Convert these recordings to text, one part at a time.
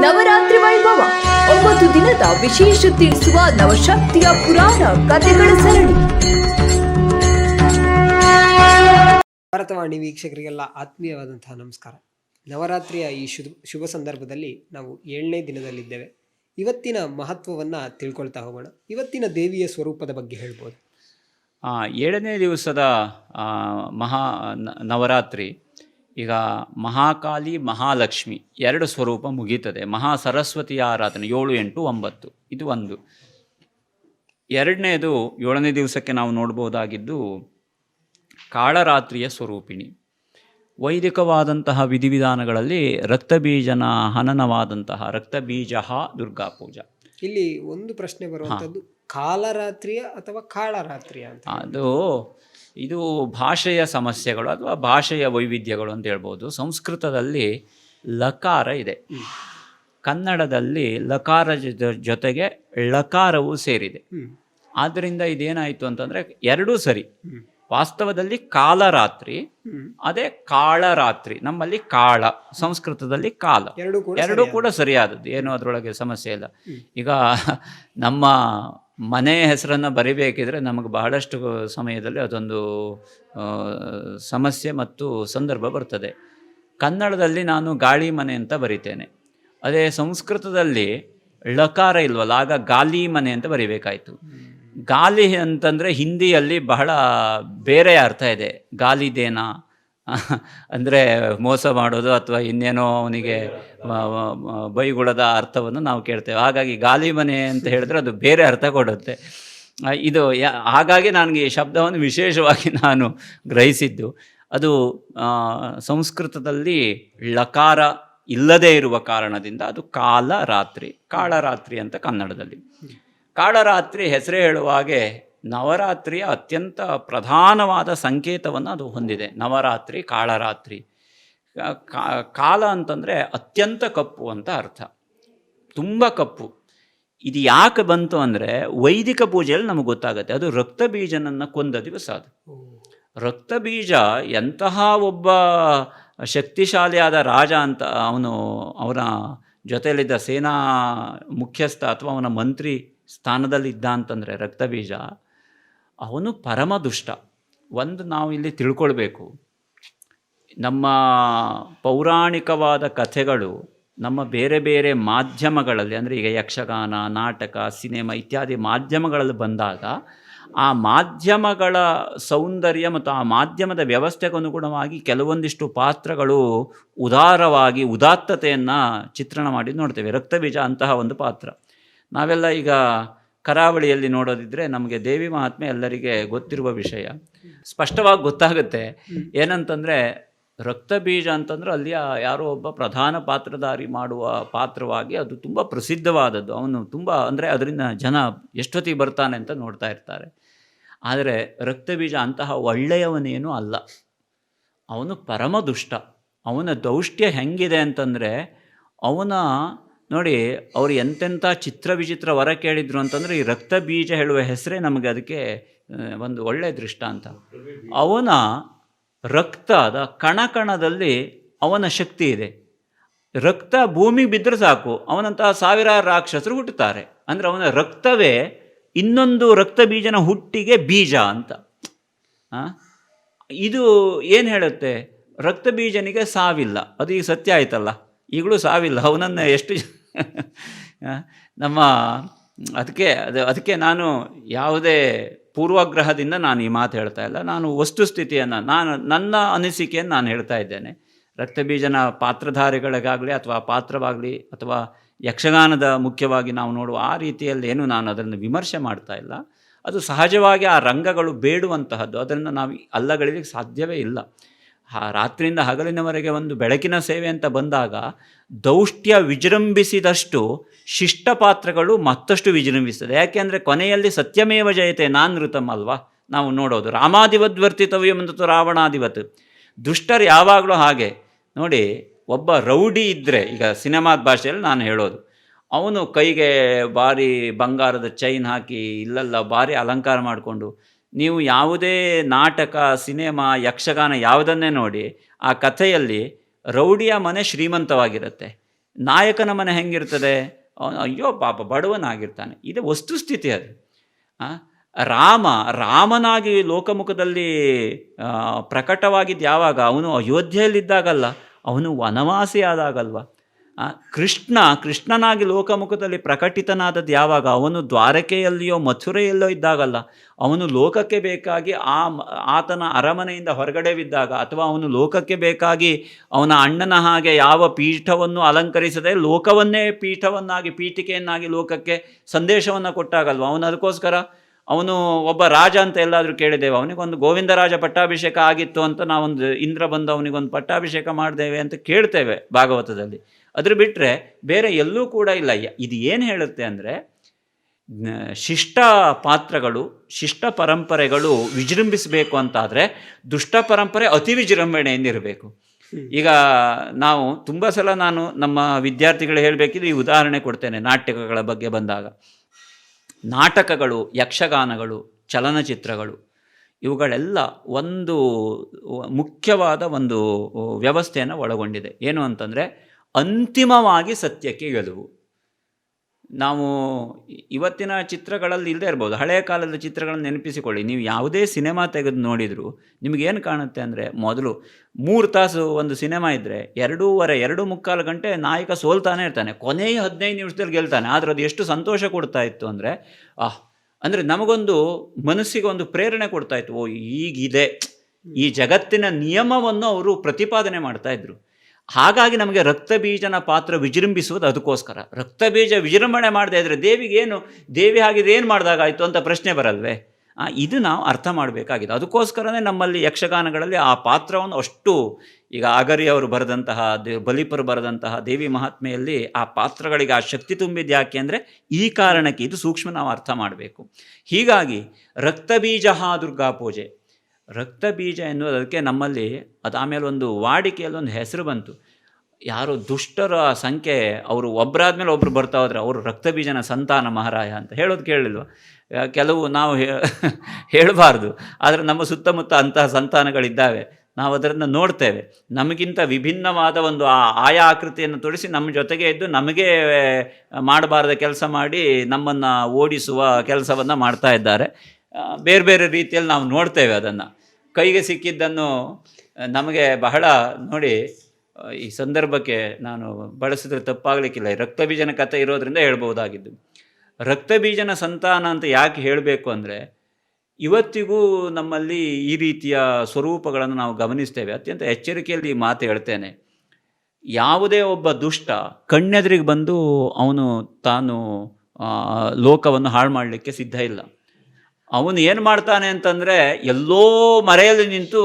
ನವರಾತ್ರಿ ವೈಭವ. ಒಂಬತ್ತು ದಿನದ ವಿಶೇಷ ತಿಳಿಸುವ ನವಶಕ್ತಿಯ ಪುರಾಣ ಕಥೆಗಳ ಸರಣಿ ಭಾರತವಾಣಿ ವೀಕ್ಷಕರಿಗೆಲ್ಲ ಆತ್ಮೀಯವಾದಂತಹ ನಮಸ್ಕಾರ. ನವರಾತ್ರಿಯ ಈ ಶುಭ ಶುಭ ಸಂದರ್ಭದಲ್ಲಿ ನಾವು ಏಳನೇ ದಿನದಲ್ಲಿದ್ದೇವೆ. ಇವತ್ತಿನ ಮಹತ್ವವನ್ನು ತಿಳ್ಕೊಳ್ತಾ ಹೋಗೋಣ. ಇವತ್ತಿನ ದೇವಿಯ ಸ್ವರೂಪದ ಬಗ್ಗೆ ಹೇಳ್ಬೋದು. ಆ, ಏಳನೇ ದಿವಸದ ಆ, ಮಹಾ ನವರಾತ್ರಿ ಈಗ ಮಹಾಕಾಳಿ ಮಹಾಲಕ್ಷ್ಮಿ ಎರಡು ಸ್ವರೂಪ ಮುಗೀತದೆ. ಮಹಾ ಸರಸ್ವತಿಯ ಆರಾಧನೆ ಏಳು ಎಂಟು ಒಂಬತ್ತು. ಇದು ಒಂದು. ಎರಡನೇದು ಏಳನೇ ದಿವಸಕ್ಕೆ ನಾವು ನೋಡ್ಬೋದಾಗಿದ್ದು ಕಾಳರಾತ್ರಿಯ ಸ್ವರೂಪಿಣಿ. ವೈದಿಕವಾದಂತಹ ವಿಧಿವಿಧಾನಗಳಲ್ಲಿ ರಕ್ತಬೀಜನ ಹನನವಾದಂತಹ ರಕ್ತಬೀಜ ದುರ್ಗಾ ಪೂಜಾ ಇಲ್ಲಿ ಒಂದು ಪ್ರಶ್ನೆ ಬರುವಂಥದ್ದು ಕಾಲರಾತ್ರಿಯ ಅಥವಾ ಕಾಳರಾತ್ರಿಯ ಅಂತ. ಅದು ಇದು ಭಾಷೆಯ ಸಮಸ್ಯೆಗಳು ಅಥವಾ ಭಾಷೆಯ ವೈವಿಧ್ಯಗಳು ಅಂತ ಹೇಳ್ಬೋದು. ಸಂಸ್ಕೃತದಲ್ಲಿ ಲಕಾರ ಇದೆ. ಕನ್ನಡದಲ್ಲಿ ಲಕಾರ ಜೊತೆಗೆ ಲಕಾರವು ಸೇರಿದೆ. ಆದ್ದರಿಂದ ಇದೇನಾಯಿತು ಅಂತಂದರೆ ಎರಡೂ ಸರಿ. ವಾಸ್ತವದಲ್ಲಿ ಕಾಲರಾತ್ರಿ. ಅದೇ ಕಾಳರಾತ್ರಿ ನಮ್ಮಲ್ಲಿ ಕಾಳ ಸಂಸ್ಕೃತದಲ್ಲಿ ಕಾಲ. ಎರಡೂ ಕೂಡ ಸರಿಯಾದದ್ದು. ಏನು ಅದರೊಳಗೆ ಸಮಸ್ಯೆ ಇಲ್ಲ. ಈಗ ನಮ್ಮ ಮನೆ ಹೆಸರನ್ನು ಬರಿಬೇಕಿದ್ರೆ ನಮಗೆ ಬಹಳಷ್ಟು ಸಮಯದಲ್ಲಿ ಅದೊಂದು ಸಮಸ್ಯೆ ಮತ್ತು ಸಂದರ್ಭ ಬರ್ತದೆ. ಕನ್ನಡದಲ್ಲಿ ನಾನು ಗಾಳಿ ಮನೆ ಅಂತ ಬರಿತೇನೆ. ಅದೇ ಸಂಸ್ಕೃತದಲ್ಲಿ ಲಕಾರ ಇಲ್ವಲ್ಲ, ಆಗ ಗಾಲಿ ಮನೆ ಅಂತ ಬರಿಬೇಕಾಯಿತು. ಗಾಲಿ ಅಂತಂದರೆ ಹಿಂದಿಯಲ್ಲಿ ಬಹಳ ಬೇರೆ ಅರ್ಥ ಇದೆ. ಗಾಲಿದೇನ ಅಂದರೆ ಮೋಸ ಮಾಡೋದು ಅಥವಾ ಇನ್ನೇನೋ ಅವನಿಗೆ ಬೈಗುಳದ ಅರ್ಥವನ್ನು ನಾವು ಕೇಳ್ತೇವೆ. ಹಾಗಾಗಿ ಗಾಲಿ ಮನೆ ಅಂತ ಹೇಳಿದ್ರೆ ಅದು ಬೇರೆ ಅರ್ಥ ಕೊಡುತ್ತೆ. ಇದು ಹಾಗಾಗಿ ನನಗೆ ಈ ಶಬ್ದವನ್ನು ವಿಶೇಷವಾಗಿ ನಾನು ಗ್ರಹಿಸಿದ್ದು. ಅದು ಸಂಸ್ಕೃತದಲ್ಲಿ ಲಕಾರ ಇಲ್ಲದೇ ಇರುವ ಕಾರಣದಿಂದ ಅದು ಕಾಲ ರಾತ್ರಿ ಕಾಳರಾತ್ರಿ ಅಂತ ಕನ್ನಡದಲ್ಲಿ. ಕಾಳರಾತ್ರಿ ಹೆಸರೇ ಹೇಳುವ ಹಾಗೆ ನವರಾತ್ರಿಯ ಅತ್ಯಂತ ಪ್ರಧಾನವಾದ ಸಂಕೇತವನ್ನು ಅದು ಹೊಂದಿದೆ. ನವರಾತ್ರಿ, ಕಾಳರಾತ್ರಿ. ಕಾಲ ಅಂತಂದರೆ ಅತ್ಯಂತ ಕಪ್ಪು ಅಂತ ಅರ್ಥ. ತುಂಬ ಕಪ್ಪು. ಇದು ಯಾಕೆ ಬಂತು ಅಂದರೆ ವೈದಿಕ ಪೂಜೆಯಲ್ಲಿ ನಮಗೆ ಗೊತ್ತಾಗುತ್ತೆ. ಅದು ರಕ್ತ ಬೀಜನನ್ನು ಕೊಂದ ದಿವಸ ಅದು. ರಕ್ತಬೀಜ ಎಂತಹ ಒಬ್ಬ ಶಕ್ತಿಶಾಲಿಯಾದ ರಾಜ ಅಂತ ಅವನು ಅವನ ಜೊತೆಯಲ್ಲಿದ್ದ ಸೇನಾ ಮುಖ್ಯಸ್ಥ ಅಥವಾ ಅವನ ಮಂತ್ರಿ ಸ್ಥಾನದಲ್ಲಿದ್ದ ಅಂತಂದರೆ ರಕ್ತಬೀಜ ಅವನು ಪರಮ ದುಷ್ಟ. ಒಂದು ನಾವು ಇಲ್ಲಿ ತಿಳ್ಕೊಳ್ಬೇಕು. ನಮ್ಮ ಪೌರಾಣಿಕವಾದ ಕಥೆಗಳು, ನಮ್ಮ ಬೇರೆ ಬೇರೆ ಮಾಧ್ಯಮಗಳಲ್ಲಿ, ಅಂದರೆ ಈಗ ಯಕ್ಷಗಾನ, ನಾಟಕ, ಸಿನಿಮಾ ಇತ್ಯಾದಿ ಮಾಧ್ಯಮಗಳಲ್ಲಿ ಬಂದಾಗ, ಆ ಮಾಧ್ಯಮಗಳ ಸೌಂದರ್ಯ ಮತ್ತು ಆ ಮಾಧ್ಯಮದ ವ್ಯವಸ್ಥೆಗೆ ಅನುಗುಣವಾಗಿ ಕೆಲವೊಂದಿಷ್ಟು ಪಾತ್ರಗಳು ಉದಾರವಾಗಿ, ಉದಾತ್ತತೆಯನ್ನು ಚಿತ್ರಣ ಮಾಡಿ ನೋಡ್ತೇವೆ. ರಕ್ತಬೀಜ ಅಂತಹ ಒಂದು ಪಾತ್ರ. ನಾವೆಲ್ಲ ಈಗ ಕರಾವಳಿಯಲ್ಲಿ ನೋಡೋದಿದ್ರೆ ನಮಗೆ ದೇವಿ ಮಹಾತ್ಮೆ ಎಲ್ಲರಿಗೆ ಗೊತ್ತಿರುವ ವಿಷಯ. ಸ್ಪಷ್ಟವಾಗಿ ಗೊತ್ತಾಗುತ್ತೆ. ಏನಂತಂದರೆ ರಕ್ತಬೀಜ ಅಂತಂದ್ರೆ ಅಲ್ಲಿ ಯಾರೋ ಒಬ್ಬ ಪ್ರಧಾನ ಪಾತ್ರಧಾರಿ ಮಾಡುವ ಪಾತ್ರವಾಗಿ ಅದು ತುಂಬ ಪ್ರಸಿದ್ಧವಾದದ್ದು. ಅವನು ತುಂಬ ಅಂದರೆ ಅದರಿಂದ ಜನ ಎಷ್ಟೊತ್ತಿಗೆ ಬರ್ತಾನೆ ಅಂತ ನೋಡ್ತಾ ಇರ್ತಾರೆ. ಆದರೆ ರಕ್ತಬೀಜ ಅಂತಹ ಒಳ್ಳೆಯವನೇನೂ ಅಲ್ಲ. ಅವನು ಪರಮ ದುಷ್ಟ ಅವನ ದೌಷ್ಟ್ಯ ಹೆಂಗಿದೆ ಅಂತಂದರೆ ಅವನ ನೋಡಿ, ಅವರು ಎಂತೆಂಥ ಚಿತ್ರ ವಿಚಿತ್ರ ವರ ಕೇಳಿದ್ರು ಅಂತಂದರೆ ಈ ರಕ್ತ ಬೀಜ ಹೇಳುವ ಹೆಸರೇ ನಮಗೆ ಅದಕ್ಕೆ ಒಂದು ಒಳ್ಳೆಯ ದೃಷ್ಟಾಂತ ಅವನ ರಕ್ತದ ಕಣಕಣದಲ್ಲಿ ಅವನ ಶಕ್ತಿ ಇದೆ. ರಕ್ತ ಭೂಮಿಗೆ ಬಿದ್ದರೆ ಸಾಕು, ಅವನಂತಹ ಸಾವಿರಾರು ರಾಕ್ಷಸರು ಹುಟ್ಟುತ್ತಾರೆ. ಅಂದರೆ ಅವನ ರಕ್ತವೇ ಇನ್ನೊಂದು ರಕ್ತ ಬೀಜನ ಹುಟ್ಟಿಗೆ ಬೀಜ ಅಂತ? ಇದು ಏನು ಹೇಳುತ್ತೆ? ರಕ್ತ ಬೀಜನಿಗೆ ಸಾವಿಲ್ಲ. ಅದು ಈಗ ಸತ್ಯ ಆಯ್ತಲ್ಲ. ಈಗಲೂ ಸಾವಿಲ್ಲ. ಅವನನ್ನು ಎಷ್ಟು ನಮ್ಮ, ಅದಕ್ಕೆ, ಅದು, ಅದಕ್ಕೆ ನಾನು ಯಾವುದೇ ಪೂರ್ವಗ್ರಹದಿಂದ ನಾನು ಈ ಮಾತು ಹೇಳ್ತಾ ಇಲ್ಲ. ನಾನು ವಸ್ತುಸ್ಥಿತಿಯನ್ನು ನಾನು, ನನ್ನ ಅನಿಸಿಕೆಯನ್ನು ನಾನು ಹೇಳ್ತಾ ಇದ್ದೇನೆ. ರಕ್ತಬೀಜನ ಪಾತ್ರಧಾರಿಗಳಿಗಾಗಲಿ ಅಥವಾ ಪಾತ್ರವಾಗಲಿ ಅಥವಾ ಯಕ್ಷಗಾನದ ಮುಖ್ಯವಾಗಿ ನಾವು ನೋಡುವ ಆ ರೀತಿಯಲ್ಲಿ ಏನು ನಾನು ಅದನ್ನು ವಿಮರ್ಶೆ ಮಾಡ್ತಾ ಇಲ್ಲ. ಅದು ಸಹಜವಾಗಿ ಆ ರಂಗಗಳು ಬೇಡುವಂತಹದ್ದು. ಅದರಿಂದ ನಾವು ಅಲ್ಲಗಳಿಗೆ ಸಾಧ್ಯವೇ ಇಲ್ಲ. ರಾತ್ರಿಯಿಂದ ಹಗಲಿನವರೆಗೆ ಒಂದು ಬೆಳಕಿನ ಸೇವೆ ಅಂತ ಬಂದಾಗ ದೌಷ್ಟ್ಯ ವಿಜೃಂಭಿಸಿದಷ್ಟು ಶಿಷ್ಟ ಪಾತ್ರಗಳು ಮತ್ತಷ್ಟು ವಿಜೃಂಭಿಸ್ತದೆ ಯಾಕೆಂದರೆ ಕೊನೆಯಲ್ಲಿ ಸತ್ಯಮೇವ ಜಯತೆ ನಾನೃತಮ್ ಅಲ್ವಾ? ನಾವು ನೋಡೋದು. ರಾಮಾಧಿವದ್ವರ್ತಿತವ್ಯ ಮತ್ತು ರಾವಣಾಧಿವತ್. ದುಷ್ಟರು ಯಾವಾಗಲೂ ಹಾಗೆ. ನೋಡಿ, ಒಬ್ಬ ರೌಡಿ ಇದ್ದರೆ ಈಗ ಸಿನಿಮಾದ ಭಾಷೆಯಲ್ಲಿ ನಾನು ಹೇಳೋದು. ಅವನು ಕೈಗೆ ಭಾರಿ ಬಂಗಾರದ ಚೈನ್ ಹಾಕಿ ಇಲ್ಲೆಲ್ಲ, ಭಾರಿ ಅಲಂಕಾರ ಮಾಡಿಕೊಂಡು ನೀವು ಯಾವುದೇ ನಾಟಕ, ಸಿನಿಮಾ, ಯಕ್ಷಗಾನ ಯಾವುದನ್ನೇ ನೋಡಿ, ಆ ಕಥೆಯಲ್ಲಿ ರೌಡಿಯ ಮನೆ ಶ್ರೀಮಂತವಾಗಿರುತ್ತೆ. ನಾಯಕನ ಮನೆ ಹೆಂಗಿರ್ತದೆ? ಅಯ್ಯೋ ಪಾಪ, ಬಡವನಾಗಿರ್ತಾನೆ. ಇದು ವಸ್ತುಸ್ಥಿತಿ ಅದು. ರಾಮ, ರಾಮನಾಗಿ ಲೋಕಮುಖದಲ್ಲಿ ಪ್ರಕಟವಾಗಿದ್ದು ಯಾವಾಗ ಅವನು ಅಯೋಧ್ಯೆಯಲ್ಲಿದ್ದಾಗಲ್ಲ, ಅವನು ವನವಾಸಿ ಆದಾಗಲ್ವ ಕೃಷ್ಣ, ಕೃಷ್ಣನಾಗಿ ಲೋಕಮುಖದಲ್ಲಿ ಪ್ರಕಟಿತನಾದದ್ದು ಯಾವಾಗ? ಅವನು ದ್ವಾರಕೆಯಲ್ಲಿಯೋ ಮಥುರೆಯಲ್ಲೋ ಇದ್ದಾಗಲ್ಲ. ಅವನು ಲೋಕಕ್ಕೆ ಬೇಕಾಗಿ ಆ ಆತನ ಅರಮನೆಯಿಂದ ಹೊರಗಡೆ ಬಿದ್ದಾಗ ಅಥವಾ ಅವನು ಲೋಕಕ್ಕೆ ಬೇಕಾಗಿ ಅವನ ಅಣ್ಣನ ಹಾಗೆ ಯಾವ ಪೀಠವನ್ನು ಅಲಂಕರಿಸದೆ ಲೋಕವನ್ನೇ ಪೀಠವನ್ನಾಗಿ, ಪೀಠಿಕೆಯನ್ನಾಗಿ ಲೋಕಕ್ಕೆ ಸಂದೇಶವನ್ನು ಕೊಟ್ಟಾಗಲ್ವ? ಅವನು ಅದಕ್ಕೋಸ್ಕರ ಅವನು ಒಬ್ಬ ರಾಜ ಅಂತ ಎಲ್ಲಾದರೂ ಕೇಳಿದ್ದೇವೆ, ಅವನಿಗೊಂದು ಗೋವಿಂದರಾಜ ಪಟ್ಟಾಭಿಷೇಕ ಆಗಿತ್ತು ಅಂತ ನಾವೊಂದು ಇಂದ್ರ ಬಂದು ಅವನಿಗೊಂದು ಪಟ್ಟಾಭಿಷೇಕ ಮಾಡಿದ್ದೇವೆ ಅಂತ ಕೇಳ್ತೇವೆ ಭಾಗವತದಲ್ಲಿ. ಅದ್ರ ಬಿಟ್ಟರೆ ಬೇರೆ ಎಲ್ಲೂ ಕೂಡ ಇಲ್ಲ. ಇದು ಏನು ಹೇಳುತ್ತೆ ಅಂದರೆ ಶಿಷ್ಟ ಪಾತ್ರಗಳು, ಶಿಷ್ಟ ಪರಂಪರೆಗಳು ವಿಜೃಂಭಿಸಬೇಕು ಅಂತಾದರೆ ದುಷ್ಟ ಪರಂಪರೆ ಅತಿ ವಿಜೃಂಭಣೆಯಿಂದಿರಬೇಕು. ಈಗ ನಾವು ತುಂಬ ಸಲ ನಾನು ನಮ್ಮ ವಿದ್ಯಾರ್ಥಿಗಳು ಹೇಳಬೇಕಿದ್ರೆ ಈ ಉದಾಹರಣೆ ಕೊಡ್ತೇನೆ ನಾಟಕಗಳ ಬಗ್ಗೆ ಬಂದಾಗ. ನಾಟಕಗಳು ಯಕ್ಷಗಾನಗಳು ಚಲನಚಿತ್ರಗಳು ಇವುಗಳೆಲ್ಲ ಒಂದು ಮುಖ್ಯವಾದ ಒಂದು ವ್ಯವಸ್ಥೆಯನ್ನು ಒಳಗೊಂಡಿದೆ. ಏನು ಅಂತಂದರೆ ಅಂತಿಮವಾಗಿ ಸತ್ಯಕ್ಕೆ ಗೆಲುವು ನಾವು ಇವತ್ತಿನ ಚಿತ್ರಗಳಲ್ಲಿ ಇಲ್ಲದೆ ಇರ್ಬೋದು, ಹಳೆಯ ಕಾಲದ ಚಿತ್ರಗಳನ್ನು ನೆನಪಿಸಿಕೊಳ್ಳಿ. ನೀವು ಯಾವುದೇ ಸಿನಿಮಾ ತೆಗೆದು ನೋಡಿದರೂ ನಿಮಗೇನು ಕಾಣುತ್ತೆ ಅಂದರೆ ಮೊದಲು ಮೂರು ತಾಸು ಒಂದು ಸಿನಿಮಾ ಇದ್ದರೆ ಎರಡೂವರೆ, ಎರಡು ಮುಕ್ಕಾಲು ಗಂಟೆ ನಾಯಕ ಸೋಲ್ತಾನೆ ಇರ್ತಾನೆ. ಕೊನೆಯ ಹದಿನೈದು ನಿಮಿಷದಲ್ಲಿ ಗೆಲ್ತಾನೆ. ಆದರೆ ಅದು ಎಷ್ಟು ಸಂತೋಷ ಕೊಡ್ತಾ ಇತ್ತು ಅಂದರೆ, ಆಹ್, ಅಂದರೆ ನಮಗೊಂದು ಮನಸ್ಸಿಗೆ ಒಂದು ಪ್ರೇರಣೆ ಕೊಡ್ತಾ ಇತ್ತು. ಓ, ಈಗಿದೆ. ಈ ಜಗತ್ತಿನ ನಿಯಮವನ್ನು ಅವರು ಪ್ರತಿಪಾದನೆ ಮಾಡ್ತಾ ಇದ್ರು. ಹಾಗಾಗಿ ನಮಗೆ ರಕ್ತಬೀಜನ ಪಾತ್ರ ವಿಜೃಂಭಿಸುವುದು ಅದಕ್ಕೋಸ್ಕರ. ರಕ್ತಬೀಜ ವಿಜೃಂಭಣೆ ಮಾಡದೇ ಇದ್ದರೆ ದೇವಿಗೆ ಏನು, ದೇವಿ ಹಾಗಿದ್ರೆ ಏನು ಮಾಡಿದಾಗಾಯಿತು ಅಂತ ಪ್ರಶ್ನೆ ಬರಲ್ವೇ? ಇದು ನಾವು ಅರ್ಥ ಮಾಡಬೇಕಾಗಿದೆ. ಅದಕ್ಕೋಸ್ಕರನೇ ನಮ್ಮಲ್ಲಿ ಯಕ್ಷಗಾನಗಳಲ್ಲಿ ಆ ಪಾತ್ರವನ್ನು ಅಷ್ಟು, ಈಗ ಅಗರಿ ಅವರು ಬರೆದಂತಹ, ದೇ, ಬಲಿಪರು ಬರೆದಂತಹ ದೇವಿ ಮಹಾತ್ಮೆಯಲ್ಲಿ ಆ ಪಾತ್ರಗಳಿಗೆ ಆ ಶಕ್ತಿ ತುಂಬಿದ್ದು ಯಾಕೆ ಅಂದರೆ ಈ ಕಾರಣಕ್ಕೆ ಇದು ಸೂಕ್ಷ್ಮ ನಾವು ಅರ್ಥ ಮಾಡಬೇಕು. ಹೀಗಾಗಿ ರಕ್ತಬೀಜ ದುರ್ಗಾ ಪೂಜೆ. ರಕ್ತಬೀಜ ಎನ್ನುವುದು ಅದಕ್ಕೆ ನಮ್ಮಲ್ಲಿ ಆಮೇಲೆ ಒಂದು ವಾಡಿಕೆಯಲ್ಲಿ ಒಂದು ಹೆಸರು ಬಂತು. ಯಾರು ದುಷ್ಟರ ಸಂಖ್ಯೆ, ಅವರು ಒಬ್ಬರಾದ್ಮೇಲೆ ಒಬ್ಬರು ಬರ್ತಾ ಹೋದ್ರೆ ಅವರು ರಕ್ತಬೀಜನ ಸಂತಾನ ಮಹಾರಾಯ ಅಂತ ಹೇಳೋದು ಕೇಳಿಲ್ವ? ಕೆಲವು ನಾವು ಹೇಳಬಾರ್ದು. ಆದರೆ ನಮ್ಮ ಸುತ್ತಮುತ್ತ ಅಂತಹ ಸಂತಾನಗಳಿದ್ದಾವೆ. ನಾವು ಅದರನ್ನು ನೋಡ್ತೇವೆ. ನಮಗಿಂತ ವಿಭಿನ್ನವಾದ ಒಂದು ಆ, ಆಯಾ ಆಕೃತಿಯನ್ನು ತೊಡಿಸಿ ನಮ್ಮ ಜೊತೆಗೆ ಇದ್ದು ನಮಗೆ ಮಾಡಬಾರದ ಕೆಲಸ ಮಾಡಿ ನಮ್ಮನ್ನು ಓಡಿಸುವ ಕೆಲಸವನ್ನು ಮಾಡ್ತಾ ಇದ್ದಾರೆ. ಬೇರೆ ಬೇರೆ ರೀತಿಯಲ್ಲಿ ನಾವು ನೋಡ್ತೇವೆ ಅದನ್ನು. ಕೈಗೆ ಸಿಕ್ಕಿದ್ದನ್ನು ನಮಗೆ ಬಹಳ ನೋಡಿ ಈ ಸಂದರ್ಭಕ್ಕೆ ನಾನು ಬಳಸಿದ್ರೆ ತಪ್ಪಾಗಲಿಕ್ಕಿಲ್ಲ. ರಕ್ತಬೀಜನ ಕಥೆ ಇರೋದ್ರಿಂದ ಹೇಳ್ಬೋದಾಗಿದ್ದು ರಕ್ತಬೀಜನ ಸಂತಾನ ಅಂತ ಯಾಕೆ ಹೇಳಬೇಕು ಅಂದರೆ, ಇವತ್ತಿಗೂ ನಮ್ಮಲ್ಲಿ ಈ ರೀತಿಯ ಸ್ವರೂಪಗಳನ್ನು ನಾವು ಗಮನಿಸ್ತೇವೆ. ಅತ್ಯಂತ ಎಚ್ಚರಿಕೆಯಲ್ಲಿ ಈ ಮಾತು ಹೇಳ್ತೇನೆ. ಯಾವುದೇ ಒಬ್ಬ ದುಷ್ಟ ಕಣ್ಣೆದುರಿಗೆ ಬಂದು ಅವನು ತಾನು ಲೋಕವನ್ನು ಹಾಳು ಮಾಡಲಿಕ್ಕೆ ಸಿದ್ಧ ಇಲ್ಲ. ಅವನು ಏನು ಮಾಡ್ತಾನೆ ಅಂತಂದರೆ ಎಲ್ಲೋ ಮರೆಯಲ್ಲಿ ನಿಂತು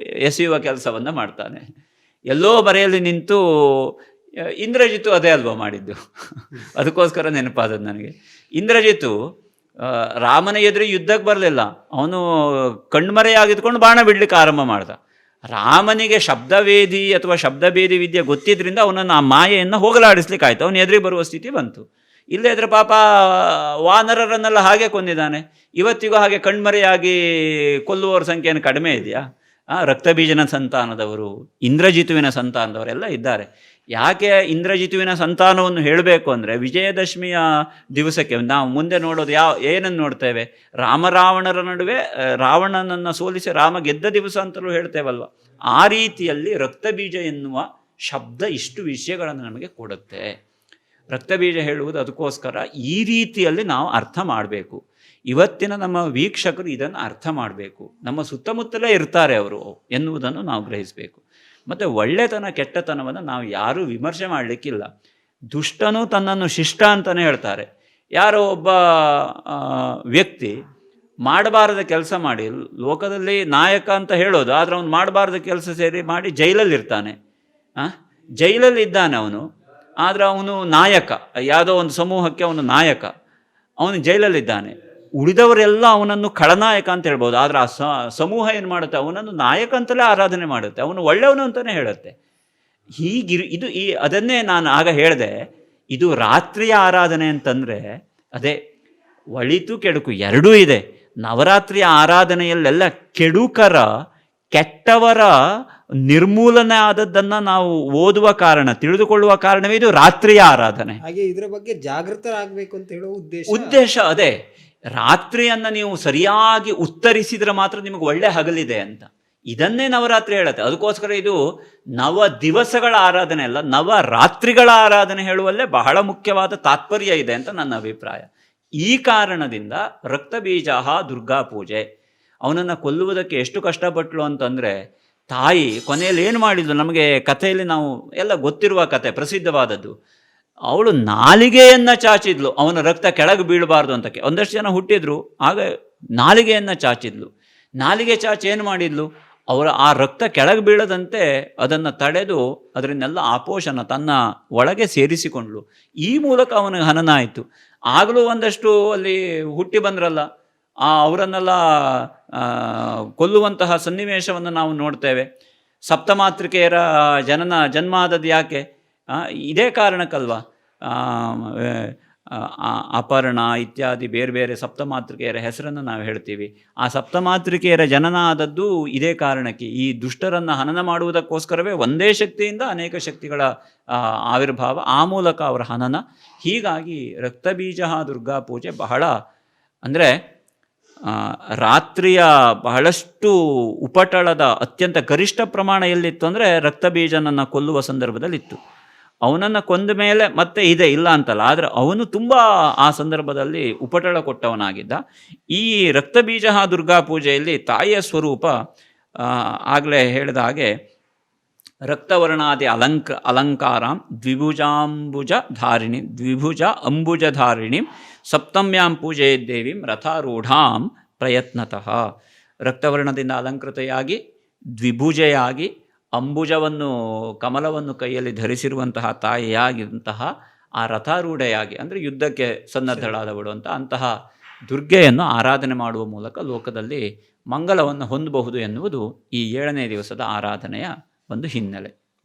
ಎಸೆಯುವ ಕೆಲಸವನ್ನು ಮಾಡ್ತಾನೆ. ಎಲ್ಲೋ ಮರೆಯಲ್ಲಿ ನಿಂತು ಇಂದ್ರಜಿತು ಅದೇ ಅಲ್ವಾ ಮಾಡಿದ್ದು? ಅದಕ್ಕೋಸ್ಕರ ನೆನಪಾದದ್ದು ನನಗೆ. ಇಂದ್ರಜಿತು ರಾಮನ ಎದುರು ಯುದ್ಧಕ್ಕೆ ಬರಲಿಲ್ಲ. ಅವನು ಕಣ್ಮರೆಯಾಗಿದ್ಕೊಂಡು ಬಾಣ ಬಿಡ್ಲಿಕ್ಕೆ ಆರಂಭ ಮಾಡ್ದ. ರಾಮನಿಗೆ ಶಬ್ದವೇದಿ ಅಥವಾ ಶಬ್ದಭೇದಿ ವಿದ್ಯೆ ಗೊತ್ತಿದ್ದರಿಂದ ಅವನನ್ನು ಆ ಮಾಯೆಯನ್ನು ಹೋಗಲಾಡಿಸ್ಲಿಕ್ಕಾಯ್ತು. ಅವನು ಎದುರಿಗೆ ಬರುವ ಸ್ಥಿತಿ ಬಂತು. ಇಲ್ಲೇ ಇದ್ರೆ ಪಾಪ ವಾನರರನ್ನೆಲ್ಲ ಹಾಗೆ ಕೊಂದಿದ್ದಾನೆ. ಇವತ್ತಿಗೂ ಹಾಗೆ ಕಣ್ಮರೆಯಾಗಿ ಕೊಲ್ಲುವವರ ಸಂಖ್ಯೆಯನ್ನು ಕಡಿಮೆ ಇದೆಯಾ? ರಕ್ತಬೀಜನ ಸಂತಾನದವರು, ಇಂದ್ರಜಿತುವಿನ ಸಂತಾನದವರೆಲ್ಲ ಇದ್ದಾರೆ. ಯಾಕೆ ಇಂದ್ರಜಿತುವಿನ ಸಂತಾನವನ್ನು ಹೇಳಬೇಕು ಅಂದರೆ ವಿಜಯದಶಮಿಯ ದಿವಸಕ್ಕೆ ನಾವು ಮುಂದೆ ನೋಡೋದು ಯಾವ, ಏನನ್ನು ನೋಡ್ತೇವೆ? ರಾಮರಾವಣರ ನಡುವೆ ರಾವಣನನ್ನು ಸೋಲಿಸಿ ರಾಮ ಗೆದ್ದ ದಿವಸ ಅಂತಲೂ ಹೇಳ್ತೇವಲ್ವ? ಆ ರೀತಿಯಲ್ಲಿ ರಕ್ತಬೀಜ ಎನ್ನುವ ಶಬ್ದ ಇಷ್ಟು ವಿಷಯಗಳನ್ನು ನಮಗೆ ಕೊಡುತ್ತೆ. ರಕ್ತಬೀಜ ಹೇಳುವುದು ಅದಕ್ಕೋಸ್ಕರ ಈ ರೀತಿಯಲ್ಲಿ ನಾವು ಅರ್ಥ ಮಾಡಬೇಕು. ಇವತ್ತಿನ ನಮ್ಮ ವೀಕ್ಷಕರು ಇದನ್ನು ಅರ್ಥ ಮಾಡಬೇಕು. ನಮ್ಮ ಸುತ್ತಮುತ್ತಲೇ ಇರ್ತಾರೆ ಅವರು ಎನ್ನುವುದನ್ನು ನಾವು ಗ್ರಹಿಸಬೇಕು. ಮತ್ತು ಒಳ್ಳೆತನ ಕೆಟ್ಟತನವನ್ನು ನಾವು ಯಾರೂ ವಿಮರ್ಶೆ ಮಾಡಲಿಕ್ಕಿಲ್ಲ. ದುಷ್ಟನು ತನ್ನನ್ನು ಶಿಷ್ಟ ಅಂತಲೇ ಹೇಳ್ತಾರೆ. ಯಾರೋ ಒಬ್ಬ ವ್ಯಕ್ತಿ ಮಾಡಬಾರದ ಕೆಲಸ ಮಾಡಿ, ಲೋಕದಲ್ಲಿ ನಾಯಕ ಅಂತ ಹೇಳೋದು, ಆದರೆ ಅವನು ಮಾಡಬಾರ್ದ ಕೆಲಸ ಸೇರಿ ಮಾಡಿ ಜೈಲಲ್ಲಿರ್ತಾನೆ. ಜೈಲಲ್ಲಿ ಇದ್ದಾನೆ ಅವನು. ಆದರೆ ಅವನು ನಾಯಕ, ಯಾವುದೋ ಒಂದು ಸಮೂಹಕ್ಕೆ ಅವನು ನಾಯಕ. ಅವನು ಜೈಲಲ್ಲಿದ್ದಾನೆ. ಉಳಿದವರೆಲ್ಲ ಅವನನ್ನು ಖಳನಾಯಕ ಅಂತ ಹೇಳ್ಬೋದು. ಆದರೆ ಆ ಸಮೂಹ ಏನು ಮಾಡುತ್ತೆ? ಅವನನ್ನು ನಾಯಕ ಅಂತಲೇ ಆರಾಧನೆ ಮಾಡುತ್ತೆ. ಅವನು ಒಳ್ಳೆಯವನು ಅಂತಲೇ ಹೇಳುತ್ತೆ. ಹೀಗಿರು, ಇದು ಈ, ಅದನ್ನೇ ನಾನು ಆಗ ಹೇಳಿದೆ. ಇದು ರಾತ್ರಿಯ ಆರಾಧನೆ ಅಂತಂದರೆ, ಅದೇ ಒಳಿತು ಕೆಡುಕು ಎರಡೂ ಇದೆ. ನವರಾತ್ರಿಯ ಆರಾಧನೆಯಲ್ಲೆಲ್ಲ ಕೆಡುಕರ ಕೆಟ್ಟವರ ನಿರ್ಮೂಲನೆ ಆದದ್ದನ್ನು ನಾವು ಓದುವ ಕಾರಣ ತಿಳಿದುಕೊಳ್ಳುವ ಕಾರಣವೇ ಇದು ರಾತ್ರಿಯ ಆರಾಧನೆ. ಹಾಗೆ ಇದರ ಬಗ್ಗೆ ಜಾಗೃತರಾಗಬೇಕು ಅಂತ ಹೇಳುವ ಉದ್ದೇಶ. ಉದ್ದೇಶ ಅದೇ. ರಾತ್ರಿಯನ್ನ ನೀವು ಸರಿಯಾಗಿ ಉತ್ತರಿಸಿದ್ರೆ ಮಾತ್ರ ನಿಮಗೆ ಒಳ್ಳೆ ಹಗಲಿದೆ ಅಂತ. ಇದನ್ನೇ ನವರಾತ್ರಿ ಹೇಳುತ್ತೆ. ಅದಕ್ಕೋಸ್ಕರ ಇದು ನವ ದಿವಸಗಳ ಆರಾಧನೆ ಅಲ್ಲ ನವ ರಾತ್ರಿಗಳ ಆರಾಧನೆ ಹೇಳುವಲ್ಲೇ ಬಹಳ ಮುಖ್ಯವಾದ ತಾತ್ಪರ್ಯ ಇದೆ ಅಂತ ನನ್ನ ಅಭಿಪ್ರಾಯ. ಈ ಕಾರಣದಿಂದ ರಕ್ತಬೀಜ ದುರ್ಗಾ ಪೂಜೆ ಅವನನ್ನು ಕೊಲ್ಲುವುದಕ್ಕೆ ಎಷ್ಟು ಕಷ್ಟಪಟ್ಟಳು ಅಂತಂದರೆ, ತಾಯಿ ಕೊನೆಯಲ್ಲಿ ಏನು ಮಾಡಿದ್ಲು? ನಮಗೆ ಕಥೆಯಲ್ಲಿ ನಾವು ಎಲ್ಲ ಗೊತ್ತಿರುವ ಕತೆ ಪ್ರಸಿದ್ಧವಾದದ್ದು. ಅವಳು ನಾಲಿಗೆಯನ್ನು ಚಾಚಿದ್ಲು. ಅವನ ರಕ್ತ ಕೆಳಗೆ ಬೀಳಬಾರ್ದು ಅಂತಕ್ಕೆ ಒಂದಷ್ಟು ಜನ ಹುಟ್ಟಿದ್ರು, ಆಗ ನಾಲಿಗೆಯನ್ನು ಚಾಚಿದ್ಲು. ನಾಲಿಗೆ ಚಾಚಿ ಏನು ಮಾಡಿದ್ಲು? ಅವರ ಆ ರಕ್ತ ಕೆಳಗೆ ಬೀಳದಂತೆ ಅದನ್ನು ತಡೆದು ಅದರನ್ನೆಲ್ಲ ಆಪೋಷನ ತನ್ನ ಒಳಗೆ ಸೇರಿಸಿಕೊಂಡ್ಳು. ಈ ಮೂಲಕ ಅವನಿಗೆ ಹನನ ಆಯಿತು. ಆಗಲೂ ಒಂದಷ್ಟು ಅಲ್ಲಿ ಹುಟ್ಟಿ ಬಂದ್ರಲ್ಲ, ಆ ಅವರನ್ನೆಲ್ಲ ಕೊಲ್ಲುವಂತಹ ಸನ್ನಿವೇಶವನ್ನು ನಾವು ನೋಡ್ತೇವೆ. ಸಪ್ತಮಾತೃಕೆಯರ ಜನನ ಜನ್ಮ ಆದದ್ದು ಯಾಕೆ ಇದೇ ಕಾರಣಕ್ಕಲ್ವಾ? ಅಪರ್ಣ ಇತ್ಯಾದಿ ಬೇರೆ ಬೇರೆ ಸಪ್ತಮಾತೃಕೆಯರ ಹೆಸರನ್ನು ನಾವು ಹೇಳ್ತೀವಿ. ಆ ಸಪ್ತಮಾತೃಕೆಯರ ಜನನ ಆದದ್ದು ಇದೇ ಕಾರಣಕ್ಕೆ. ಈ ದುಷ್ಟರನ್ನು ಹನನ ಮಾಡುವುದಕ್ಕೋಸ್ಕರವೇ ಒಂದೇ ಶಕ್ತಿಯಿಂದ ಅನೇಕ ಶಕ್ತಿಗಳ ಆವಿರ್ಭಾವ ಆ ಮೂಲಕ ಅವರ ಹನನ. ಹೀಗಾಗಿ ರಕ್ತಬೀಜ ದುರ್ಗಾ ಪೂಜೆ ಬಹಳ, ಅಂದರೆ ರಾತ್ರಿಯ ಬಹಳಷ್ಟು ಉಪಟಳದ ಅತ್ಯಂತ ಗರಿಷ್ಠ ಪ್ರಮಾಣ ಎಲ್ಲಿತ್ತು ಅಂದರೆ ರಕ್ತಬೀಜನನ್ನು ಕೊಲ್ಲುವ ಸಂದರ್ಭದಲ್ಲಿತ್ತು. ಅವನನ್ನು ಕೊಂದ ಮೇಲೆ ಮತ್ತೆ ಇದೆ, ಇಲ್ಲ ಅಂತಲ್ಲ, ಆದರೆ ಅವನು ತುಂಬ ಆ ಸಂದರ್ಭದಲ್ಲಿ ಉಪಟಳ ಕೊಟ್ಟವನಾಗಿದ್ದ. ಈ ರಕ್ತಬೀಜ ದುರ್ಗಾ ಪೂಜೆಯಲ್ಲಿ ತಾಯಿಯ ಸ್ವರೂಪ ಆಗಲೇ ಹೇಳಿದ ಹಾಗೆ, ರಕ್ತವರ್ಣಾದಿ ಅಲಂಕ, ಅಲಂಕಾರಂ ದ್ವಿಭುಜಾಂಬುಜ ಧಾರಿಣಿ ದ್ವಿಭುಜ ಅಂಬುಜಧಾರಿಣಿ ಸಪ್ತಮ್ಯಾಂ ಪೂಜೆ ದೇವಿಂ ರಥಾರೂಢಾಂ ಪ್ರಯತ್ನತಃ. ರಕ್ತವರ್ಣದಿಂದ ಅಲಂಕೃತೆಯಾಗಿ, ದ್ವಿಭುಜೆಯಾಗಿ, ಅಂಬುಜವನ್ನು, ಕಮಲವನ್ನು ಕೈಯಲ್ಲಿ ಧರಿಸಿರುವಂತಹ ತಾಯಿಯಾಗಿಂತಹ ಆ ರಥಾರೂಢೆಯಾಗಿ, ಅಂದರೆ ಯುದ್ಧಕ್ಕೆ ಸನ್ನದ್ಧಳಾದವಳು ಅಂತ ಅಂತಹ ದುರ್ಗೆಯನ್ನು ಆರಾಧನೆ ಮಾಡುವ ಮೂಲಕ ಲೋಕದಲ್ಲಿ ಮಂಗಲವನ್ನು ಹೊಂದಬಹುದು ಎನ್ನುವುದು ಈ ಏಳನೇ ದಿವಸದ ಆರಾಧನೆಯ ಒಂದು ಹಿನ್ನೆಲೆ.